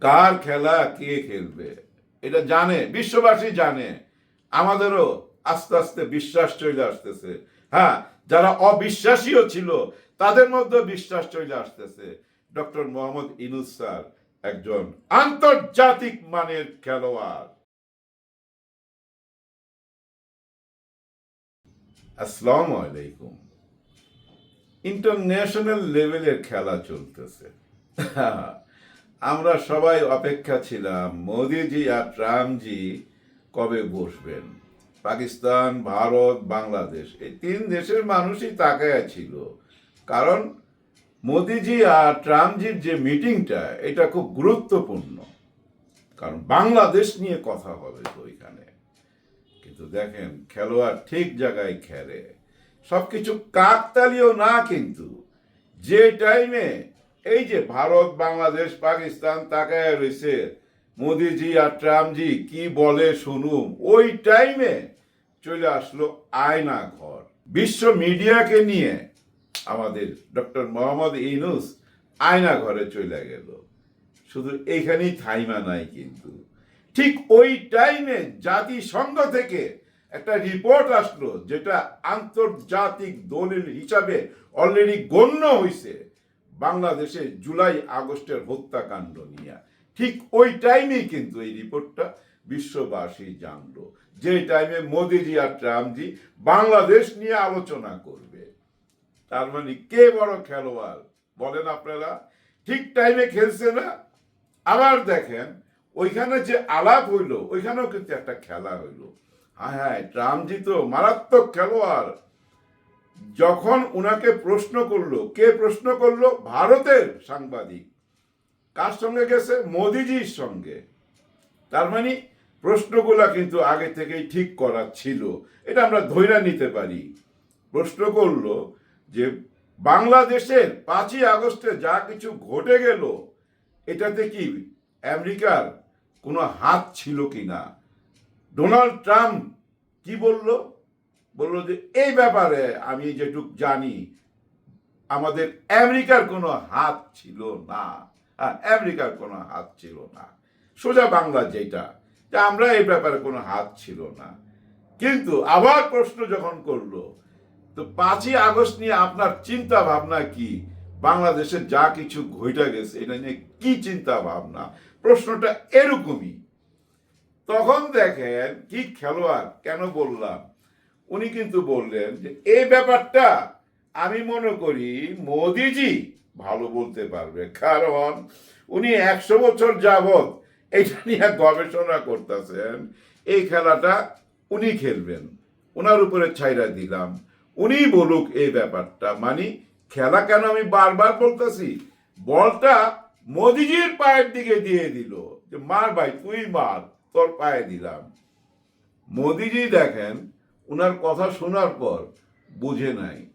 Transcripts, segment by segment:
কার খেলা কে খেলবে? এটা জানে, বিশ্ববাসী জানে। আমাদেরও আস্তে আস্তে বিশ্বাস চলে আসতেছে। হ্যাঁ যারা অবিশ্বাসীও ছিল, তাদের মধ্যে বিশ্বাস চলে আসতেছে। ডক্টর মোহাম্মদ ইনুস স্যার একজন আন্তর্জাতিক মানের খেলোয়াড়। আসসালামু আলাইকুম। ইন্টারন্যাশনাল লেভেলের খেলা চলতেছে। আমরা সবাই অপেক্ষা ছিলাম, মোদিজি আর ট্রাম্পজি কবে বসবেন? পাকিস্তান, ভারত, বাংলাদেশ, এই তিন দেশের মানুষই তাকায় ছিল। কারণ মোদিজি আর ট্রাম্পজির যে মিটিংটা, এটা খুব গুরুত্বপূর্ণ। কারণ বাংলাদেশ নিয়ে কথা হবে তো ওইখানে কিন্তু দেখেন, খেলোয়াড় ঠিক জায়গায় খেলে। সবকিছু কাকতালীয় না কিন্তু, যে টাইমে এই যে ভারত, বাংলাদেশ, পাকিস্তান তাকায় রয়েছে, মোদিজি আর ট্রাম্পজি কি বলে শুনুম? ওই টাইমে চলে আসলো আয়না ঘর বিশ্ব মিডিয়াকে নিয়ে আমাদের ডক্টর মোহাম্মদ ইনুস আয়না ঘরে চলে গেল। শুধু এইখানেই থাইমা নাই কিন্তু। ঠিক ওই টাইমে জাতিসংঘ থেকে একটা রিপোর্ট আসলো, যেটা আন্তর্জাতিক দলিল হিসাবে অলরেডি গণ্য হয়েছে বাংলাদেশে জুলাই আগস্টের হত্যাকাণ্ড নিয়ে। ঠিক ওই টাইমেই কিন্তু এই রিপোর্টটা বিশ্ববাসী জানলো, যে টাইমে মোদিজি আর ট্রাম্পজি বাংলাদেশ নিয়ে আলোচনা করবে। তার মানে কে বড় খেলোয়াড় বলেন আপনারা? ঠিক টাইমে খেলছে না। আবার দেখেন, ওইখানে যে আলাপ হইল, ওইখানেও কিন্তু একটা খেলা হইল। হ্যাঁ হ্যাঁ ট্রাম্পজি তো মারাত্মক খেলোয়াড়। যখন উনাকে প্রশ্ন করল, কে প্রশ্ন করল? ভারতের সাংবাদিক। কার সঙ্গে গেছে? মোদিজির সঙ্গে। তার মানে প্রশ্নগুলা কিন্তু আগে থেকেই ঠিক করা ছিল। এটা আমরা ধৈর্য নিতে পারি। প্রশ্ন করল যে, বাংলাদেশের পাঁচই আগস্টে যা কিছু ঘটে গেল, এটাতে কি আমেরিকার কোনো হাত ছিল কি না ডোনাল্ড ট্রাম্প কি বলল? বলল যে, এই ব্যাপারে আমি যেটুক জানি, আমাদের আমেরিকার কোনো হাত ছিল না। হ্যাঁ আমেরিকার কোনো হাত ছিল না। সোজা বাংলা যেটা, যে আমরা এই ব্যাপারে কোনো হাত ছিল না। কিন্তু আবার প্রশ্ন যখন করল, তো পাঁচই আগস্ট নিয়ে আপনার চিন্তা ভাবনা কি? বাংলাদেশে যা কিছু ঘইটা গেছে, এটা নিয়ে কি চিন্তা ভাবনা প্রশ্নটা এরকমই। তখন দেখেন কি খেলোয়াড়, কেন বললাম? উনি কিন্তু বললেন যে, এই ব্যাপারটা আমি মনে করি মোদিজি ভালো বলতে পারবে। কারণ উনি একশো বছর যাবৎ এটা নিয়ে গবেষণা করতেছেন। এই খেলাটা উনি খেলবেন। ওনার উপরে ছাইরা দিলাম। উনি বলুক এই ব্যাপারটা। মানে খেলা কেন আমি বারবার বলতেছি? বলটা মোদিজির পায়ের দিকে দিয়ে দিল যে, মার ভাই, তুই মার, তোর পায়ে দিলাম। মোদিজি দেখেন ওনার কথা শোনার পর বুঝে নাই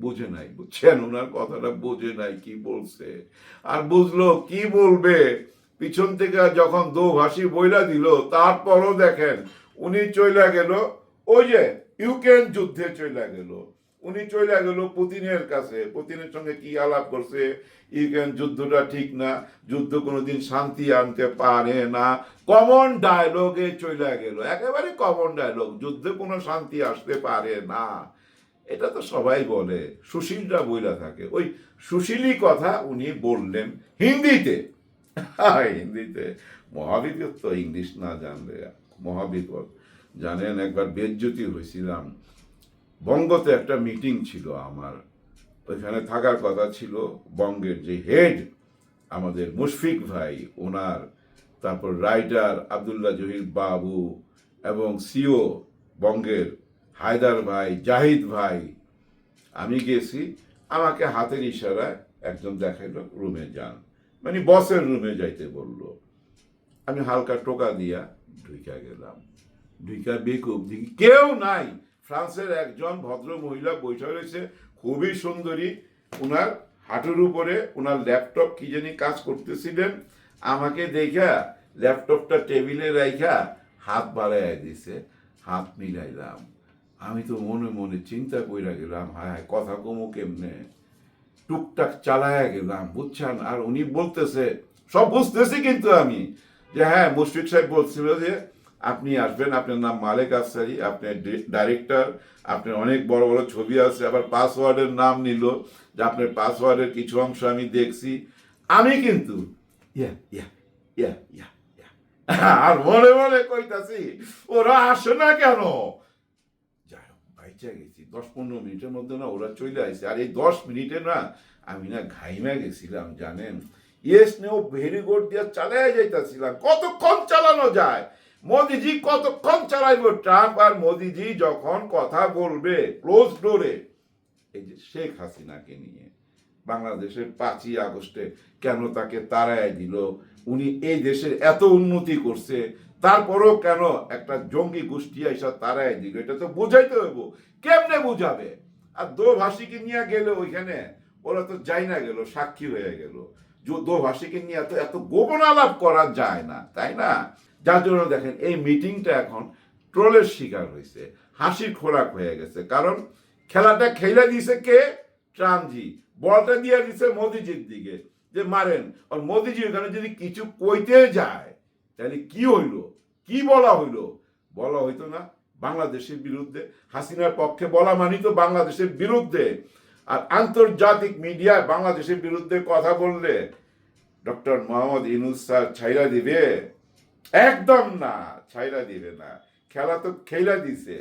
বুঝে নাই। বুঝছেন? ওনার কথাটা বোঝে নাই কি বলছে? আর বুঝলো, কি বলবে? পিছন থেকে যখন দোভাষী বইলা দিল, তারপরও দেখেন, উনি চইলা গেল, ওই যে ইউক্রেন যুদ্ধে চইলা গেল। উনি চলে গেল পুতিনের কাছে। পুতিনের সঙ্গে কি আলাপ করছে? ইউক্রেন যুদ্ধটা ঠিক না, যুদ্ধ কোনোদিন শান্তি আনতে পারে না। কমন ডায়লগে চলে গেল। একেবারে কমন ডায়লগ, যুদ্ধে কোনো শান্তি আসতে পারে না। এটা তো সবাই বলে, সুশীলরা বইলা থাকে। ওই সুশীলই কথা উনি বললেন হিন্দিতে। হিন্দিতে। মহাবিপদ তো ইংলিশ না জানলে মহাবিপদ জানেন একবার বেজ্জতি হয়েছিলাম। বঙ্গতে একটা মিটিং ছিল আমার। ওইখানে থাকার কথা ছিল বঙ্গের যে হেড আমাদের মুশফিক ভাই, ওনার, তারপর রাইটার আবদুল্লাহ জহির বাবু এবং সিও বঙ্গের হায়দার ভাই, জাহিদ ভাই। আমি গেছি, আমাকে হাতের ইশারায় একজন দেখাইলো রুমে যান। মানে বসের রুমে যাইতে বলল। আমি হালকা টোকা দিয়া ঢুইকা গেলাম। ঢুইকা বেকুব দেখি কেউ নাই। ফ্রান্সের একজন ভদ্র মহিলা বৈঠা রয়েছে খুবই সুন্দরী। ওনার হাঁটুর উপরে ওনার ল্যাপটপ কি জানি কাজ করতেছিলেন। আমাকে দেখা ল্যাপটপটা টেবিলে রাইখা হাত বাড়াইয়া দিছে। হাত মিলাইলাম। আমি তো মনে মনে চিন্তা কইরা গেলাম, হায় হায়, কথা কমো কেমনে? টুকটাক চালায়া গেলাম, বুঝছেন? আর উনি বলতেছে, সব বুঝতেছি কিন্তু আমি। যে হ্যাঁ মুশফিক সাহেব বলছিল যে আপনি আসবেন আপনার নাম মালেক আফসারি আপনি ডাইরেক্টর আপনার অনেক বড় বড় ছবি আছে আবার পাসওয়ার্ডের নাম নিল যে আপনার পাসওয়ার্ডের কিছু অংশ আমি দেখছি। আমি কিন্তু ইয়া ইয়া ইয়া ইয়া ইয়া আর মনে মনে কইতাছি ওরা আসে না কেন? যাই হোক বাইচা গেছি। দশ পনেরো মিনিটের মধ্যে না ওরা চলে আসছে আর এই দশ মিনিটে না আমি না ঘাইমা গেছিলাম জানেন? ইয়েস নেও ভেরি গুড দিয়ে চালাই যাইতাছিলাম। কতক্ষণ চালানো যায়? মোদিজি কতক্ষণ চালাইব ট্রাম্প আর মোদিজি যখন কথা বলবে? ক্লোজ ডোরে এই যে শেখ হাসিনাকে নিয়ে বাংলাদেশের পাঁচই আগস্টে কেন তাকে তাড়ায় দিল? উনি এই দেশের এত উন্নতি করছে, তারপরেও কেন একটা জঙ্গি গোষ্ঠী এসব তাড়ায় দিল? এটা তো বোঝাইতে হইব। কেমনে বুঝাবে? আর দোভাষীকে নিয়ে গেলে ওইখানে? ওরা তো যাই না গেল, সাক্ষী হয়ে গেল। দোভাষীকে নিয়ে এত এত গোপন আলাপ করা যায় না, তাই না? যার জন্য দেখেন, এই মিটিংটা এখন ট্রোলের শিকার হয়েছে, হাসির খোরাক হয়ে গেছে। কারণ খেলাটা খেলে দিছে কে? ট্রামজি বলটা দিয়ে দিছে মোদিজির দিকে, যে মারেন। আর মোদিজি ওখানে যদি কিছু কইতে যায়, তাহলে কি হইল? কি বলা হইল? বলা হইতো না, বাংলাদেশের বিরুদ্ধে। হাসিনার পক্ষে বলা মানি তো বাংলাদেশের বিরুদ্ধে। আর আন্তর্জাতিক মিডিয়ায় বাংলাদেশের বিরুদ্ধে কথা বললে ডক্টর মোহাম্মদ ইনুস স্যার ছাইরা দিবে। একদম না ছাইরা দিবে না। খেলা তো খেলা দিছে।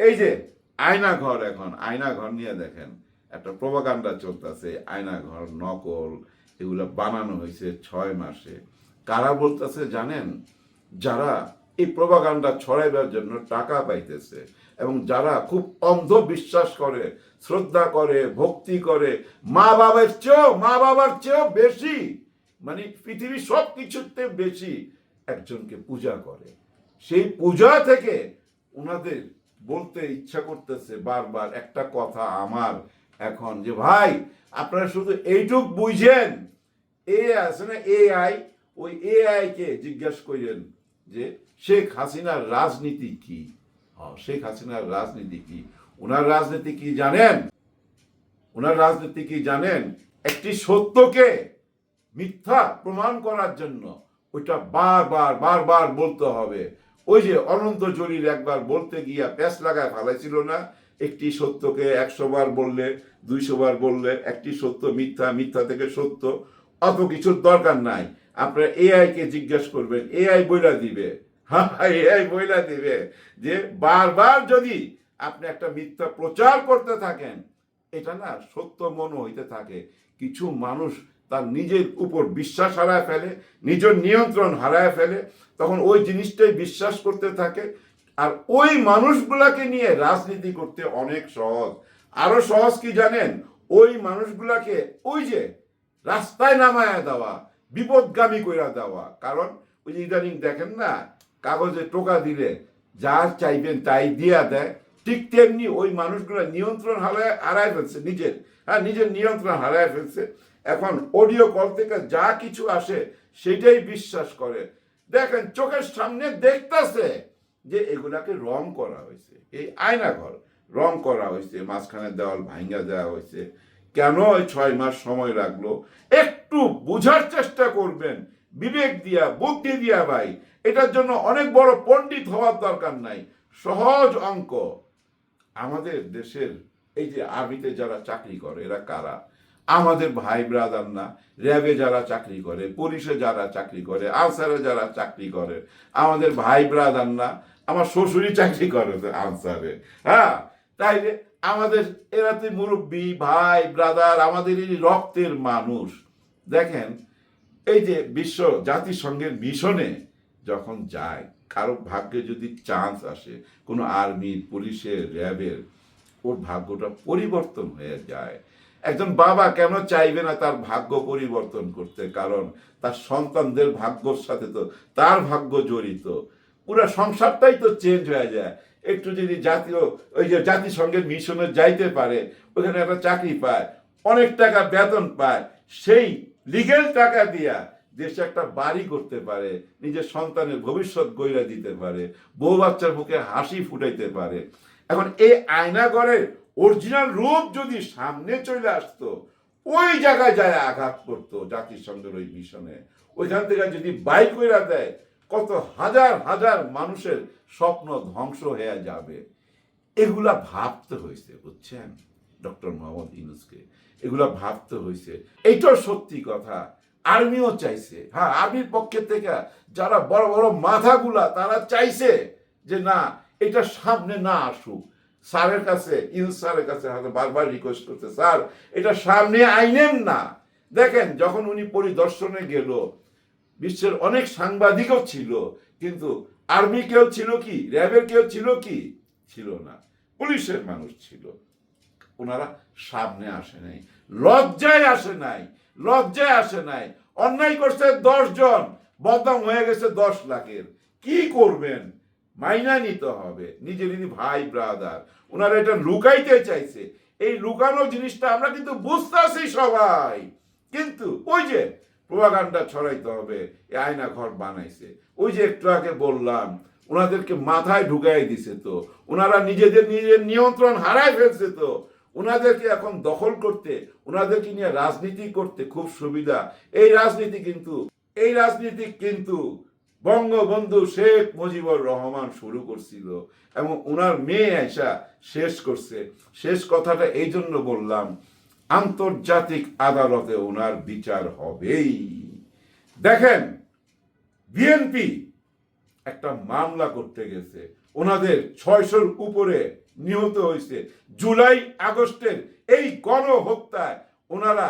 এই যে, আয়না ঘর এখন, আয়না ঘর নিয়ে দেখেন, একটা প্রভাকাণ্ডা চলতেছে, আয়না ঘর, নকল, এগুলো বানানো হয়েছে ছয় মাসে। কারা বলতেছে জানেন? যারা এই প্রভাকাণ্ডা ছড়াইবার জন্য টাকা পাইতেছে এবং যারা খুব অন্ধ বিশ্বাস করে, শ্রদ্ধা করে, ভক্তি করে মা বাবার চেয়েও মা বাবার চেয়েও বেশি মানে পৃথিবীর সব কিছুতে বেশি একজনকে পূজা করে। সেই পূজা থেকে ওনাদের বলতে ইচ্ছা করতেছে বারবার একটা কথা আমার এখন যে ভাই আপনারা শুধু এইটুক বুঝেন। এ আছে না এআই ওই এআই কে জিজ্ঞেস করেন যে শেখ হাসিনার রাজনীতি কি? হ্যাঁ, শেখ হাসিনার রাজনীতি কি? ওনার রাজনীতি কি জানেন? ওনার রাজনীতি কি জানেন? একটি সত্যকে মিথ্যা প্রমাণ করার জন্য ওইটা বারবার বারবার বলতে হবে। ওই যে অনন্ত জলির একবার বলতে গিয়া প্যাস লাগায় ফালাইছিল না, একটি সত্যকে একশো বার বললে, দুইশো বার বললে, একটি সত্য মিথ্যা মিথ্যা থেকে সত্য, অত কিছুর দরকার নাই। আপনারা এআই কে জিজ্ঞেস করবেন এআই বইলা দিবে। হ্যাঁ এআই বইলা দিবে যে বারবার যদি আপনি একটা মিথ্যা প্রচার করতে থাকেন, এটা না সত্য মনে হইতে থাকে। কিছু মানুষ তার নিজের উপর বিশ্বাস হারায় ফেলে, নিজের নিয়ন্ত্রণ হারায় ফেলে, তখন ওই জিনিসটাই বিশ্বাস করতে থাকে। আর ওই মানুষগুলাকে নিয়ে রাজনীতি করতে অনেক সহজ। আরও সহজ কি জানেন? ওই মানুষগুলাকে ওই যে রাস্তায় নামায়া দেওয়া, বিপদগামী কইরা দেওয়া। কারণ ওই যে ইদানিং দেখেন না, কাগজে টোকা দিলে যা চাইবেন তাই দিয়া দেয়। ঠিক তেমনি ওই মানুষগুলো নিয়ন্ত্রণ হারায় হারায় ফেলছে নিজের। হ্যাঁ নিজের নিয়ন্ত্রণ হারায় ফেলছে। এখন অডিও কল থেকে যা কিছু আসে সেটাই বিশ্বাস করে। দেখেন, চোখের সামনে দেখতেছে যে এগুলাকে রং করা হয়েছে। এই আয়না ঘর রং করা হয়েছে মাঝখানে দেওয়াল ভাঙ্গা দেওয়া হয়েছে। কেন ওই ছয় মাস সময় লাগল? একটু বোঝার চেষ্টা করবেন। বিবেক দিয়া, বুদ্ধি দিয়া ভাই, এটার জন্য অনেক বড় পণ্ডিত হওয়ার দরকার নাই। সহজ অঙ্ক। আমাদের দেশের এই যে আর্মিতে যারা চাকরি করে, এরা কারা? আমাদের ভাই ব্রাদার না র্যাবে যারা চাকরি করে, পুলিশে যারা চাকরি করে, আনসারে যারা চাকরি করে, আমাদের ভাই ব্রাদার না আমার শ্বশুরই চাকরি করে আনসারে হ্যাঁ? তাইলে আমাদের, এরা তো মুরব্বী, ভাই, ব্রাদার আমাদের এই রক্তের মানুষ। দেখেন, এই যে বিশ্ব জাতিসংঘের মিশনে যখন যায়, কারও ভাগ্যে যদি চান্স আসে, কোনো আর্মির পুলিশের, র্যাবের, ওর ভাগ্যটা পরিবর্তন হয়ে যায়। একজন বাবা কেন চাইবে না তার ভাগ্য পরিবর্তন করতে? কারণ তার সন্তানদের ভাগ্যর সাথে তো তার ভাগ্য জড়িত। পুরো সংসারটাই তো চেঞ্জ হয়ে যায়। একটু যদি জাতীয়, ওই যে জাতিসংঘের মিশনে যাইতে পারে, ওখানে একটা চাকরি পায়, অনেক টাকা বেতন পায়, সেই লিগেল টাকা দিয়া দেশে একটা বাড়ি করতে পারে, নিজের সন্তানের ভবিষ্যৎ গইরা দিতে পারে, বউ বাচ্চার মুখে হাসি ফুটাইতে পারে। এখন এই আয়নাগরের অরিজিনাল রূপ যদি সামনে চলে আসতো, ওই জায়গায় যায় আঘাত করতো জাতিসংঘের ওই মিশনে। ওইখান থেকে যদি বাই কইরা দেয়, কত হাজার হাজার মানুষের স্বপ্ন ধ্বংস হয়ে যাবে। এগুলা ভাবতে হয়েছে, বুঝছেন? ডক্টর মোহাম্মদ ইউনুসকে। এগুলা ভাবতে হয়েছে। এইটাও সত্যি কথা। আর্মিও চাইছে। হ্যাঁ আর্মির পক্ষে থেকে যারা বড় বড় মাথাগুলা তারা চাইছে যে না, এটা সামনে না আসুক। স্যারের কাছে ইউনুস স্যারের কাছে বারবার রিকোয়েস্ট করতে স্যার, এটা সামনে আইনেন না। দেখেন, যখন উনি পরিদর্শনে গেল, বিশ্বের অনেক সাংবাদিকও ছিল, কিন্তু আর্মি কেউ ছিল কি? র্যাবের কেউ ছিল কি? ছিল না। পুলিশের মানুষ ছিল। ওনারা সামনে আসে নাই, লজ্জায় আসে নাই, লজ্জায় আসে নাই। অন্যায় করছে দশ জন, বদনাম হয়ে গেছে দশ লাখের। কি করবেন? মাইনা নিতে হবে। নিজেরই ভাই ব্রাদার ওনারা এটা লুকাইতে চাইছে। এই লুকানো জিনিসটা আমরা কিন্তু বুঝতেছি সবাই। কিন্তু ওই যে প্রভাকাণ্ডা ছড়াইতে হবে, এ আয়না ঘর বানাইছে। ওই যে একটু আগে বললাম ওনাদেরকে মাথায় ঢুকাই দিছে তো। ওনারা নিজেদের নিজের নিয়ন্ত্রণ হারায় ফেলছে তো। ওনাদেরকে এখন দখল করতে ওনাদেরকে নিয়ে রাজনীতি করতে খুব সুবিধা। এই রাজনীতি কিন্তু, এই রাজনীতি কিন্তু বঙ্গবন্ধু শেখ মুজিবুর রহমান শুরু করছিল এবং ওনার মেয়ে আয়সা শেষ করছে। শেষ কথাটা এই জন্য বললাম, আন্তর্জাতিক আদালতে ওনার বিচার হবেই। দেখেন, বিএনপি একটা মামলা করতে গেছে। ওনাদের ছয়শোর উপরে নিহত হয়েছে। জুলাই আগস্টের এই গণহত্যায় ওনারা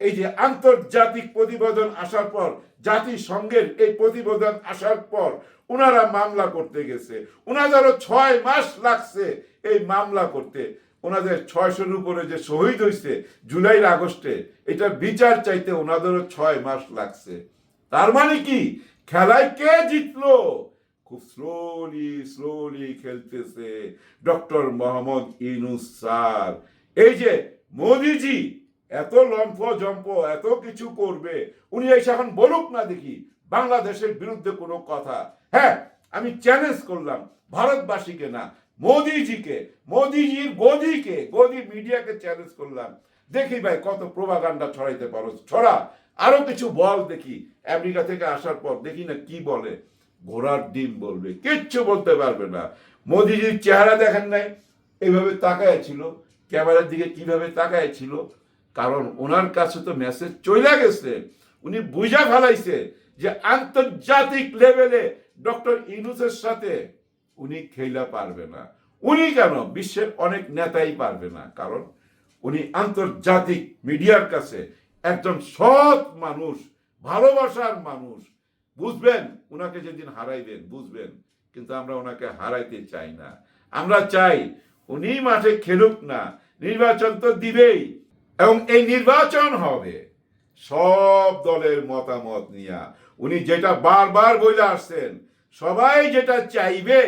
এই যে আন্তর্জাতিক প্রতিবেদন আসার পর, জাতিসংঘের এই প্রতিবেদন আসার পর ওনারা মামলা করতে গেছে। ওনাদেরও ছয় মাস লাগছে এই মামলা করতে। ওনাদের ছয়শোর উপরে যে শহীদ হয়েছে জুলাইর আগস্টে এটা বিচার চাইতে ওনাদেরও ছয় মাস লাগছে। তার মানে কি? খেলায় কে জিতলো? খুব স্লোলি স্লোলি খেলতেছে ডক্টর মোহাম্মদ ইনুস স্যার। এই যে মোদিজি এত লম্ফ জম্প, এত কিছু করবে, উনি এসে এখন বলুক না দেখি, বাংলাদেশের বিরুদ্ধে কোনো কথা। হ্যাঁ আমি চ্যালেঞ্জ করলাম ভারতবাসীকে না, মোদিজিকে, মোদিজির গদিকে, গদি মিডিয়াকে চ্যালেঞ্জ করলাম। দেখি ভাই কত প্রভাগান্ডা ছড়াইতে পারো, ছড়া। আরও কিছু বল দেখি, আমেরিকা থেকে আসার পর দেখি না কি বলে। ঘোড়ার ডিম বলবে, কিচ্ছু বলতে পারবে না। মোদিজির চেহারা দেখেন নাই এইভাবে তাকায় ছিল, ক্যামেরার দিকে কীভাবে তাকায় ছিল কারণ ওনার কাছে তো মেসেজ চলে গেছে। উনি বুঝা ফেলাইছে যে আন্তর্জাতিক লেভেলে ডক্টর ইনুসের সাথে উনি খেলা পারবে না। উনি কেন? বিশ্বের অনেক নেতাই পারবে না। কারণ উনি আন্তর্জাতিক মিডিয়ার কাছে একজন সৎ মানুষ, ভালোবাসার মানুষ। বুঝবেন ওনাকে যেদিন হারাইবেন বুঝবেন। কিন্তু আমরা ওনাকে হারাইতে চাই না। আমরা চাই উনি মাঠে খেলুক না, নির্বাচন তো দিবেই। এবং এই নির্বাচন হবে। সব দলের মতামত নিয়া। উনি যেটা বারবার বলে আসছেন, সবাই যেটা চাইবে,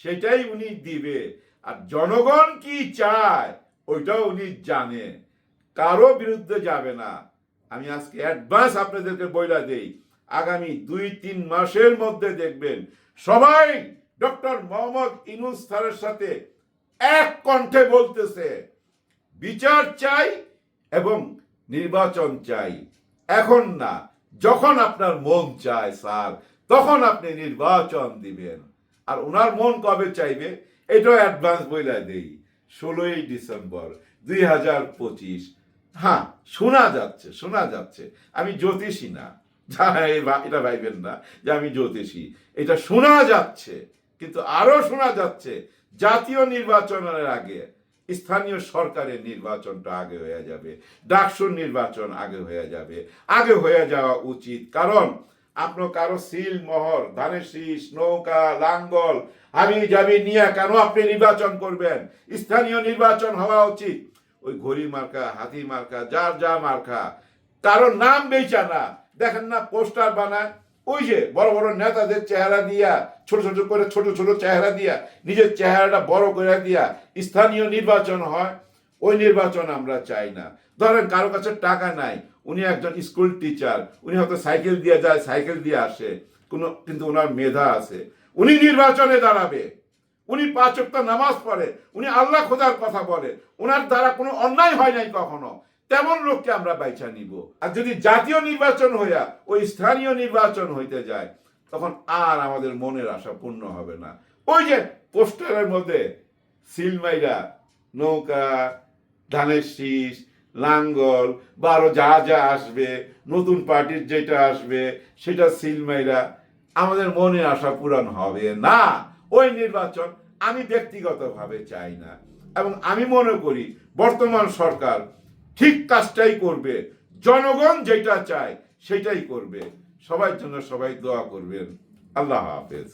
সেটাই উনি দিবে। আর জনগণ কি চায়, ওইটাও উনি জানে। কারও বিরুদ্ধে যাবে না। আমি আজকে অ্যাডভান্স আপনাদেরকে বইলা দেই। আগামী দুই, তিন মাসের মধ্যে দেখবেন, সবাই ডক্টর মোহাম্মদ ইনুস সাথে এক কণ্ঠে বলতেছে, বিচার চাই এবং নির্বাচন চাই। এখন না, যখন আপনার মন চায় স্যার, তখন আপনি নির্বাচন দিবেন। আর ওনার মন কবে চাইবে, এটাও অ্যাডভান্স বইলা দেই, ষোলোই ডিসেম্বর দুই হাজার পঁচিশ। হ্যাঁ শোনা যাচ্ছে শোনা যাচ্ছে। আমি জ্যোতিষী না। এটা ভাইবেন না যে আমি জ্যোতিষী। এটা শোনা যাচ্ছে, কিন্তু আরও শোনা যাচ্ছে জাতীয় নির্বাচনের আগে। স্থানীয় সরকারের নির্বাচনটা আগে হয়ে যাবে, ডাকসুর নির্বাচন আগে হয়ে যাবে। আগে হয়ে যাওয়া উচিত, কারণ আপনার কারও সিল, মোহর, ধানের শীষ, নৌকা, লাঙ্গল আমি যাবি নিয়ে কেন আপনি নির্বাচন করবেন? স্থানীয় নির্বাচন হওয়া উচিত। ওই ঘড়ি মার্কা হাতি মার্কা, যার যা মার্কা কারও নাম বেচা না। দেখেন না, পোস্টার বানায় ওই যে বড় বড় নেতাদের চেহারা দিয়া, ছোট ছোট করে ছোট ছোট চেহারা দিয়া, নিজের চেহারাটা বড় করে দিয়া স্থানীয় নির্বাচন হয়, ওই নির্বাচন আমরা চাই না। ধরেন কারও কাছে টাকা নাই, উনি একজন স্কুল টিচার, উনি হয়তো সাইকেল দিয়ে যায়, সাইকেল দিয়ে আসে, কোনো, কিন্তু ওনার মেধা আছে। উনি নির্বাচনে দাঁড়াবে, উনি পাঁচ নামাজ পড়ে, উনি আল্লাহ খোদার কথা বলে ওনার দ্বারা কোনো অন্যায় হয় নাই কখনো। তেমন লোককে আমরা বাইচা নিব। আর যদি জাতীয় নির্বাচন হইয়া ওই স্থানীয় নির্বাচন হইতে যায়, তখন আর আমাদের মনের আশা পূর্ণ হবে না। ওই যে পোস্টারের মধ্যে সিলমাইরা নৌকা, ধানের শীষ, লাঙ্গল বা আরও যা যা আসবে, নতুন পার্টির যেটা আসবে, সেটা সিলমাইরা আমাদের মনে আশা পূরণ হবে না। ওই নির্বাচন আমি ব্যক্তিগতভাবে চাই না। এবং আমি মনে করি বর্তমান সরকার ঠিক কাজটাই করবে। জনগণ যেটা চায় সেটাই করবে। সবাই জন্য সবাই দোয়া করবেন। আল্লাহ হাফেজ।